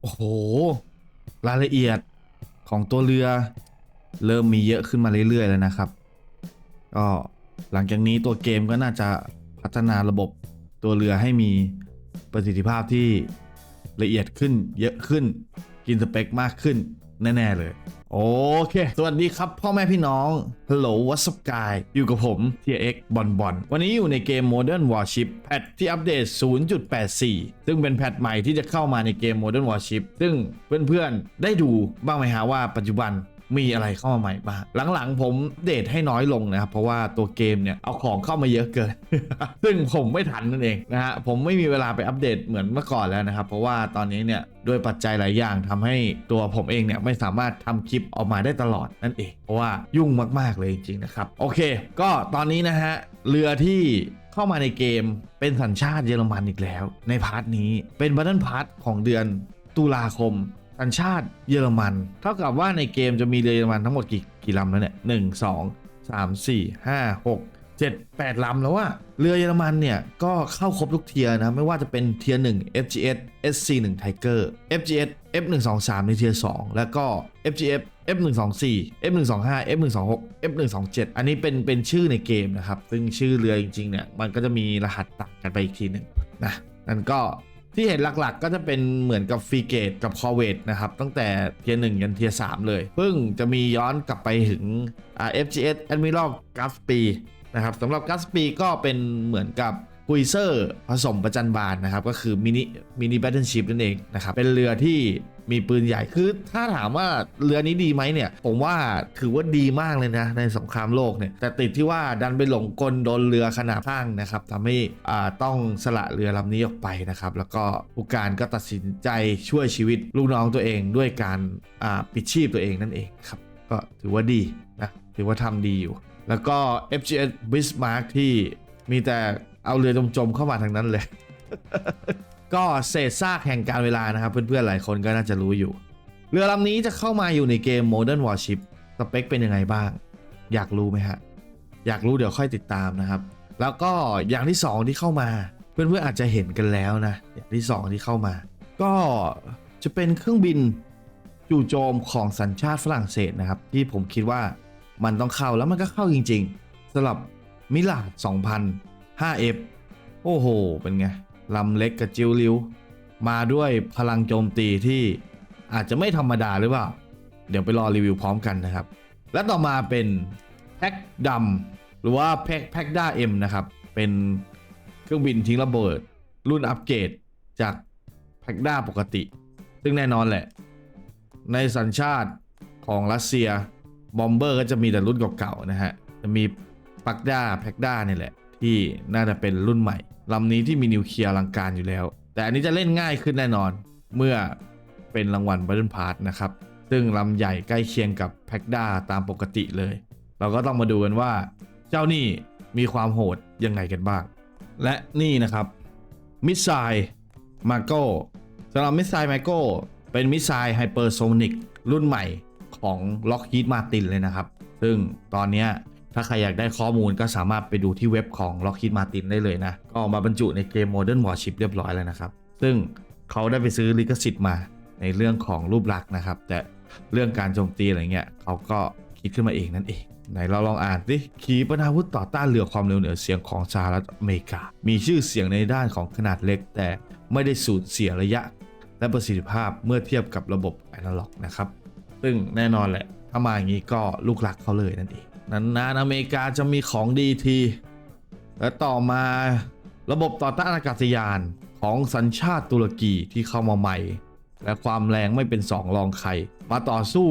โอ้โห รายละเอียดของตัวเรือ เริ่มมีเยอะขึ้นมาเรื่อย ๆ แล้วนะครับ ก็หลังจากนี้ตัวเกมก็น่าจะพัฒนาระบบตัวเรือให้มีประสิทธิภาพที่ละเอียดขึ้นเยอะขึ้น กินสเปคมากขึ้นแน่ ๆ เลย โอเค สวัสดีครับ พ่อแม่พี่น้อง Hello What's up guy อยู่กับผม TX บอลบอลวันนี้อยู่ในเกม Modern Warship แพทที่อัปเดต 0.84 ซึ่งเป็นแพทใหม่ที่จะเข้ามาในเกม Modern Warship ซึ่งเพื่อนๆ ได้ดูบ้างไหมฮะว่าปัจจุบัน มีอะไรเข้ามาใหม่บ้างหลังๆ ผมเดทให้น้อยลงนะครับ เพราะว่าตัวเกมเนี่ยเอาของเข้ามาเยอะเกิน ซึ่งผมไม่ทันนั่นเองนะฮะผมไม่มีเวลาไปอัปเดตเหมือนเมื่อก่อนแล้วนะครับ เพราะว่าตอนนี้เนี่ยด้วยปัจจัยหลายอย่างทำให้ตัวผมเองเนี่ยไม่สามารถทำคลิปออกมาได้ตลอดนั่นเอง เพราะว่ายุ่งมากๆเลยจริงๆนะครับ โอเค ก็ตอนนี้นะฮะเรือที่เข้ามาในเกมเป็นสัญชาติเยอรมันอีกแล้ว ในพาร์ทนี้เป็นบัตเทิลพาร์ทของเดือนตุลาคม สัญชาติเยอรมัน เท่ากับว่าในเกมจะมีเรือเยอรมันทั้งหมดกี่กี่ลำแล้วเนี่ยหนึ่งสองสามสี่ห้าหกเจ็ดแปดลำแล้วว่าเรือเยอรมันเนี่ย ก็เข้าครบทุกเทียนะ ไม่ว่าจะเป็นเทียร์1 FGS SC 1 Tiger FGS F 1 2 3 ในเทียร์2แล้วก็ FGF F 1 2 4 F 1 2 5 F 1 2 6 F 1 2 7 อันนี้เป็นเป็นชื่อในเกมนะครับ ซึ่งชื่อเรือจริงๆเนี่ยมันก็จะมีรหัสต่างกันไปอีกทีหนึ่งนะนั่นก็ ที่เห็นหลักๆ ก็จะเป็นเหมือนกับฟรีเกตกับคอเวตนะครับ ตั้งแต่เทียร์หนึ่งยันเทียร์สามเลยเพิ่งจะมีย้อนกลับไปถึงอ่า FGS Admiral g a s p y นะครับสำหรับ g a s p y ก็เป็นเหมือนกับ คุยเซอร์ผสมประจันบานนะครับ ก็คือมินิมินิแบทเทิลชิพนั่นเองนะครับ เป็นเรือที่มีปืนใหญ่คือถ้าถามว่าเรือนี้ดีไหมเนี่ย ผมว่าถือว่าดีมากเลยนะ ในสงครามโลกเนี่ย แต่ติดที่ว่าดันไปหลงกลโดนเรือขนาดข้างนะครับทำให้อ่าต้องสละเรือลำนี้ออกไปนะครับ แล้วก็ผู้การก็ตัดสินใจช่วยชีวิตลูกน้องตัวเองด้วยการอ่าปิดชีพตัวเองนั่นเองครับ ก็ถือว่าดีนะถือว่าทำดีอยู่ แล้วก็ FGS Bismarck ที่มีแต่ เอาเรือจมๆเข้ามาทางนั้นเลย ก็เศษซากแห่งการเวลานะครับ เพื่อนๆหลายคนก็น่าจะรู้อยู่ เรือลำนี้จะเข้ามาอยู่ในเกม Modern Warship สเปคเป็นยังไงบ้าง อยากรู้ไหมฮะ อยากรู้เดี๋ยวค่อยติดตามนะครับ แล้วก็อย่างที่ 2 ที่เข้ามา เพื่อนๆอาจจะเห็นกันแล้วนะ อย่างที่ 2 ที่เข้ามา ก็จะเป็นเครื่องบินจู่โจมของสัญชาติฝรั่งเศสนะครับ ที่ผมคิดว่ามันต้องเข้าแล้วมันก็เข้าจริง ๆสำหรับมิลาด2000 5F โอ้โห เป็นไง ลำเล็กกับจิวลิว มาด้วยพลังโจมตีที่อาจจะไม่ธรรมดาหรือเปล่า เดี๋ยวไปรอรีวิวพร้อมกันนะครับ และต่อมาเป็นแพ็กดำหรือว่าแพ็กแพ็กด้าเอ็มนะครับ เป็นเครื่องบินทิ้งระเบิด รุ่นอัปเกรดจากแพ็กด้าปกติ ซึ่งแน่นอนแหละ ในสัญชาติของรัสเซียบอมเบอร์ก็จะมีแต่รุ่นเก่าๆนะฮะ จะมีปักด้าแพ็กด้านี่แหละ ที่น่าจะเป็นรุ่นใหม่ลำนี้ที่มีนิวเคลียร์อลังการอยู่แล้ว แต่อันนี้จะเล่นง่ายขึ้นแน่นอน เมื่อเป็นรางวัลบัตเทิลพาร์นะครับ ซึ่งลำใหญ่ใกล้เคียงกับแพ็กด้าตามปกติเลย เราก็ต้องมาดูกันว่าเจ้านี่มีความโหดยังไงกันบ้าง และนี่นะครับมิสไซล์มาโก้สำหรับมิสไซล์มาโก้เป็นมิสไซล์ไฮเปอร์โซนิกรุ่นใหม่ของ Lockheed Martin เลยนะครับ ซึ่งตอนเนี้ย ถ้าใครอยากได้ข้อมูลก็สามารถไปดูที่เว็บของ Lockheed Martin ได้เลยนะ ก็ออกมาบรรจุในเกม Modern Warship เรียบร้อยแล้วนะครับ ซึ่งเขาได้ไปซื้อลิขสิทธิ์มาในเรื่องของรูปลักษณ์นะครับ แต่เรื่องการโจมตีอะไรเงี้ยเขาก็คิดขึ้นมาเองนั่นเอง ไหนเราลองอ่านสิขีปนาวุธต่อต้านเรือความเร็วเหนือเสียงของสหรัฐอเมริกา มีชื่อเสียงในด้านของขนาดเล็ก แต่ไม่ได้สูญเสียระยะ และประสิทธิภาพเมื่อเทียบกับระบบแอนะล็อกนะครับ ซึ่งแน่นอนแหละ ถ้ามาอย่างนี้ก็ลูกหลักเขาเลยนั่นเอง นานๆอเมริกาจะมีของดีที และต่อมาระบบต่อต้านอากาศยานของสัญชาติตุรกีที่เข้ามาใหม่ และความแรงไม่เป็นสองรองใคร มาต่อสู้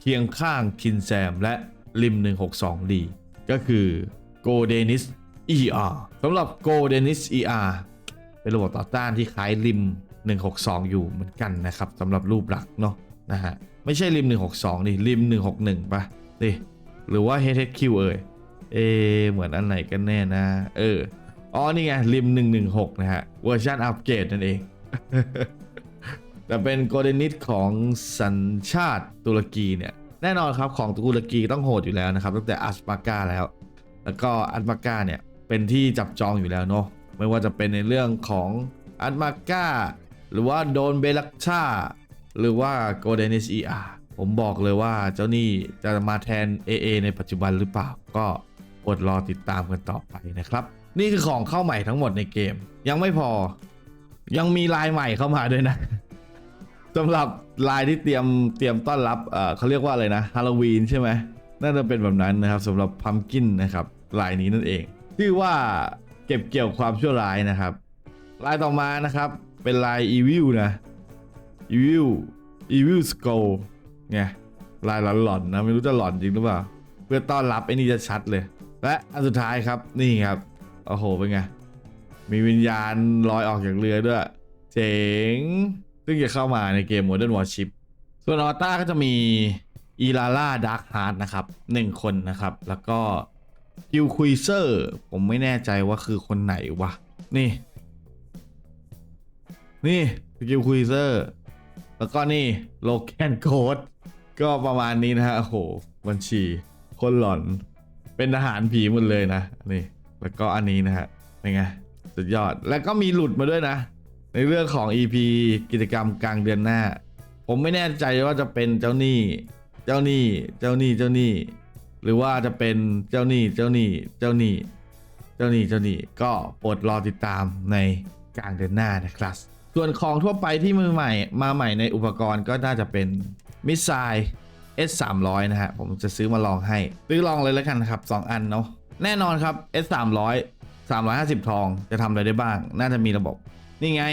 เคียงข้างคินแซมและริม 162D ก็คือ g o d e n i s ER สำหรับ g o d e n i s ER เป็นระบบต่อต้านที่คล้ายริม 162 อยู่เหมือนกันนะครับสำหรับรูปลักษณ์เนาะนะฮะไม่ใช่ริม 162 นี่ริม 161ปะนี่ หรือว่า HHQ เอ่ย เอ เหมือนอันไหนกันแน่นะ เออ อ๋อ นี่ไง ริม 116 นะฮะ เวอร์ชันอัปเกรดนั่นเอง แต่เป็นโกลเด้นนิดของสัญชาติตุรกีเนี่ย แน่นอนครับของตุรกีต้องโหดอยู่แล้วนะครับ ตั้งแต่อัสปาก้าแล้ว แล้วก็อัสปาก้าเนี่ยเป็นที่จับจองอยู่แล้วเนาะ ไม่ว่าจะเป็นในเรื่องของอัสมาก้า หรือว่าโดนเบลักชาหรือว่าโกลเด้นเออา ผมบอกเลยว่าเจ้านี่จะมาแทน AA ในปัจจุบันหรือเปล่า ก็อดรอติดตามกันต่อไปนะครับ นี่คือของเข้าใหม่ทั้งหมดในเกม ยังไม่พอ ยังมีลายใหม่เข้ามาด้วยนะสำหรับลายที่เตรียมเตรียมต้อนรับเขาเรียกว่าอะไรนะฮาโลวีนใช่ไหมน่าจะเป็นแบบนั้นนะครับสำหรับพัมกินนะครับลายนี้นั่นเองชื่อว่าเก็บเกี่ยวความชั่วร้ายนะครับลายต่อมานะครับ เป็นลาย Evil นะ Evil Evil Skull ไงลายหลอนๆนะไม่รู้จะหลอนจริงหรือเปล่า เพื่อต้อนรับไอ้นี่จะชัดเลย และอันสุดท้ายครับนี่ครับโอ้โหเป็นไงมีวิญญาณลอยออกจากเรือด้วย เจ๋ง ซึ่งจะเข้ามาในเกม Modern Warship ส่วนออต้าก็จะมีอีลาล่าดาร์คฮาร์ดนะครับหนึ่งคนนะครับ แล้วก็กิลคุยเซอร์ผมไม่แน่ใจว่าคือคนไหนวะ นี่ นี่กิลคุยเซอร์ แล้วก็นี่โลแกนโคดก็ประมาณนี้นะฮะโอ้โหบัญชีคนหลอนเป็นทหารผีหมดเลยนะนี่ แล้วก็อันนี้นะฮะเป็นไงสุดยอดแล้วก็มีหลุดมาด้วยนะ ในเรื่องของ EP กิจกรรมกลางเดือนหน้า ผมไม่แน่ใจว่าจะเป็นเจ้าหนี้ เจ้าหนี้เจ้าหนี้เจ้าหนี้หรือว่าจะเป็นเจ้าหนี้เจ้าหนี้เจ้าหนี้เจ้าหนี้เจ้าหนี้ก็โปรดรอติดตามในกลางเดือนหน้านะครับ ส่วนของทั่วไปที่มือใหม่ มาใหม่ในอุปกรณ์ก็น่าจะเป็นมิสไซล์ S 3 0 0นะฮะ ผมจะซื้อมาลองให้ ซื้อลองเลยแล้วกันครับ 2 อันเนาะแน่นอนครับ S 3 0 0 350 ทองจะทำอะไรได้บ้าง น่าจะมีระบบ นี่ไง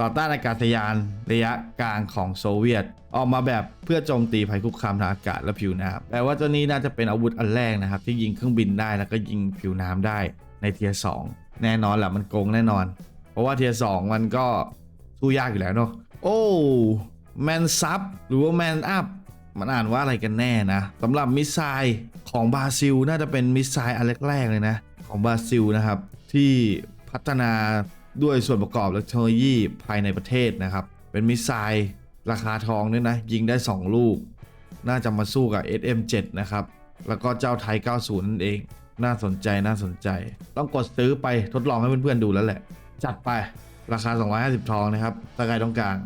ต่อต้านอากาศยานระยะกลางของโซเวียต ออกมาแบบเพื่อโจมตีภัยคุกคามทางอากาศและผิวน้ำแปลว่าเจ้านี้น่าจะเป็นอาวุธอันแรกนะครับ ที่ยิงเครื่องบินได้แล้วก็ยิงผิวน้ำได้ในเทียร์สแน่นอนแหละมันโกงแน่นอน เพราะว่าเทียร์สมันก็ สู้ยากอยู่แล้วเนาะโอ้แมนซับหรือว่าแมนอัพมันอ่านว่าอะไรกันแน่นะสำหรับมิสไซล์ของบราซิล น่าจะเป็นมิสไซล์อันแรกๆเลยนะ ของบราซิลนะครับ ที่พัฒนาด้วยส่วนประกอบและเทคโนโลยีภายในประเทศนะครับ เป็นมิสไซล์ราคาทองด้วยนะ ยิงได้ 2 ลูก น่าจะมาสู้กับ SM7 นะครับ แล้วก็เจ้าไทย 90 นั่นเอง น่าสนใจน่าสนใจ ต้องกดซื้อไปทดลองให้เพื่อนๆดูแล้วแหละ จัดไป ราคา 250 ทองนะครับถ้าใคร้ต้องกลาร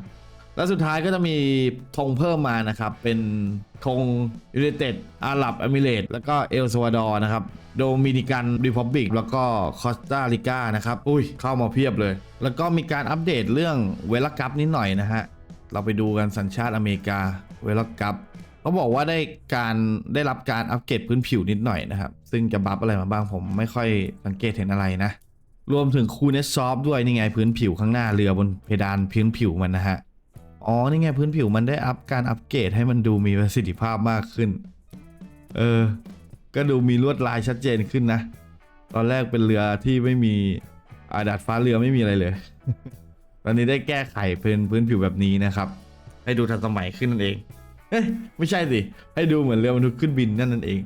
แล้วสุดท้ายก็จะมีธงเพิ่มมานะครับ เป็นธงยู n นเต็ดอาหรับเอมิเรตแล้วก็เอลซาวาดอร์นะครับ โดมินิกันรีพับบิกแล้วก็คอสตาริกานะครับ อุ้ย เข้ามาเพียบเลย แล้วก็มีการอัปเดตเรื่องเวลกัปนิดหน่อยนะฮะ เราไปดูกันสัญชาติอเมริกาเวลกัปเขาบอกว่าได้การได้รับการอัปเกรดพื้นผิวนิดหน่อยนะครับ ซึ่งจะบัฟอะไรมาบ้างผมไม่ค่อยสังเกตเห็นอะไรนะ รวมถึงคูเนสซอฟด้วยนี่ไงพื้นผิวข้างหน้าเรือบนเพดานพื้นผิวมันนะฮะ อ๋อ นี่ไงพื้นผิวมันได้อัพการอัปเกรดให้มันดูมีประสิทธิภาพมากขึ้น เออ ก็ดูมีลวดลายชัดเจนขึ้นนะ ตอนแรกเป็นเรือที่ไม่มีอาดาดฟ้าเรือไม่มีอะไรเลย ตอนนี้ได้แก้ไขพื้นพื้นผิวแบบนี้นะครับ ให้ดูทันสมัยขึ้นนั่นเอง เอ้ยไม่ใช่สิ ให้ดูเหมือนเรือบรรทุกขึ้นบินนั่นนั่นเอง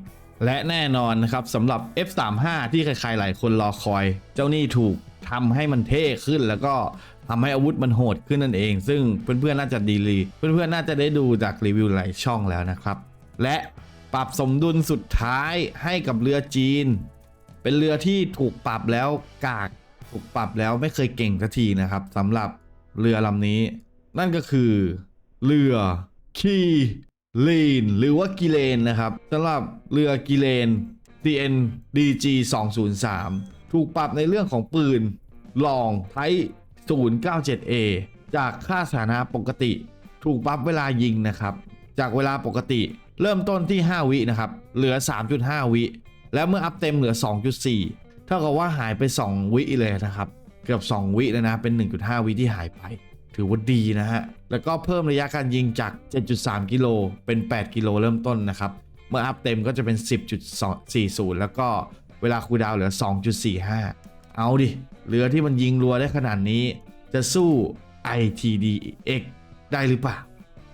และแน่นอนนะครับสำหรับ F35 ที่ใครๆหลายคนรอคอย เจ้านี่ถูกทำให้มันเท่ขึ้นแล้วก็ทำให้อาวุธมันโหดขึ้นนั่นเอง ซึ่งเพื่อนๆน่าจะดีรีเพื่อนๆน่าจะได้ดูจากรีวิวหลายช่องแล้วนะครับ และปรับสมดุลสุดท้ายให้กับเรือจีน เป็นเรือที่ถูกปรับแล้วกากถูกปรับแล้วไม่เคยเก่งสักทีนะครับสำหรับเรือลำนี้ นั่นก็คือเรือคี ลีนหรือว่ากิเลนนะครับสำหรับเรือกิเลน CN DG 203ถูกปรับในเรื่องของปืนลองไท 097A จากค่าสถานะปกติ ถูกปรับเวลายิงนะครับ จากเวลาปกติเริ่มต้นที่ 5 วินะครับ เหลือ 3.5 วิ แล้วเมื่ออัพเต็มเหลือ 2.4 เท่ากับว่าหายไป 2 วิเลยนะครับ เกือบ 2 วิแล้วนะ เป็น 1.5 วิที่หายไป ถือว่าดีนะฮะ แล้วก็เพิ่มระยะการยิงจาก 7.3 กิโลเป็น 8 กิโลเริ่มต้นนะครับ เมื่ออัพเต็มก็จะเป็น 10.40 แล้วก็เวลาคูดาวเหลือ 2.45 เอาดิ เรือที่มันยิงรัวได้ขนาดนี้ จะสู้ ITDX ได้หรือเปล่า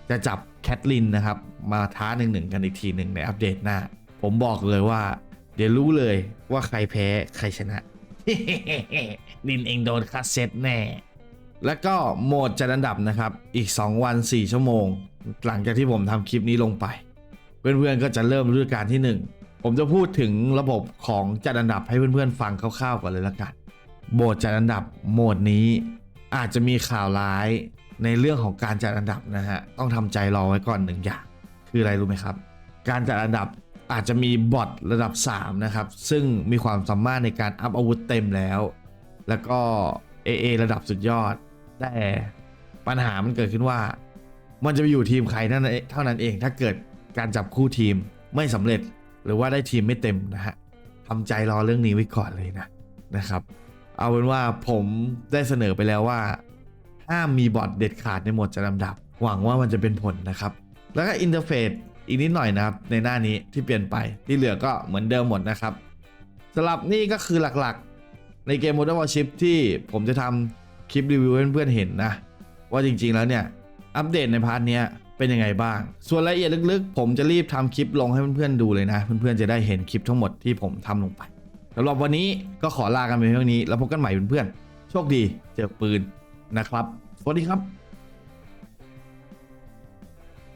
จะจับแคทลินนะครับ มาท้าหนึ่งหนึ่งกันอีกทีหนึ่งในอัปเดตหน้า ผมบอกเลยว่า เดี๋ยวรู้เลยว่าใครแพ้ใครชนะลินเองโดนคัดเซตแน่ แล้วก็โหมดจัดอันดับนะครับ อีก 2 วัน 4 ชั่วโมง หลังจากที่ผมทำคลิปนี้ลงไป เพื่อนๆก็จะเริ่มฤดูกาลที่ 1 ผมจะพูดถึงระบบของจัดอันดับให้เพื่อนๆฟังคร่าวๆก่อนเลยละกันโหมดจัดอันดับโหมดนี้ อาจจะมีข่าวร้ายในเรื่องของการจัดอันดับนะฮะต้องทำใจรอไว้ก่อนหนึ่งอย่าง คืออะไรรู้ไหมครับ การจัดอันดับอาจจะมีบอทระดับ 3 นะครับ ซึ่งมีความสามารถในการอัพอาวุธเต็มแล้ว แล้วก็ AA ระดับสุดยอด แต่ปัญหามันเกิดขึ้นว่า มันจะไปอยู่ทีมใครนั่นเองเท่านั้นเอง ถ้าเกิดการจับคู่ทีมไม่สำเร็จหรือว่าได้ทีมไม่เต็มนะฮะทำใจรอเรื่องนี้ไว้ก่อนเลยนะนะครับ เอาเป็นว่าผมได้เสนอไปแล้วว่าห้ามมีบอทเด็ดขาดในหมวดจัดลำดับ หวังว่ามันจะเป็นผลนะครับ แล้วก็อินเทอร์เฟซอีกนิดหน่อยนะครับ ในหน้านี้ที่เปลี่ยนไปที่เหลือก็เหมือนเดิมหมดนะครับสำหรับนี่ก็คือหลักๆ ในเกม Modern Warship ที่ผมจะทำ คลิปรีวิวให้เพื่อนๆเห็นนะ ว่าจริงๆแล้วเนี่ย อัปเดตในพาร์ทนี้เป็นยังไงบ้าง ส่วนรายละเอียดลึกๆ ผมจะรีบทำคลิปลงให้เพื่อนๆดูเลยนะ เพื่อนๆจะได้เห็นคลิปทั้งหมดที่ผมทำลงไปสำหรับวันนี้ก็ขอลากันไปเพียงเท่านี้ แล้วพบกันใหม่เพื่อนๆโชคดีเจอปืนนะครับสวัสดีครับ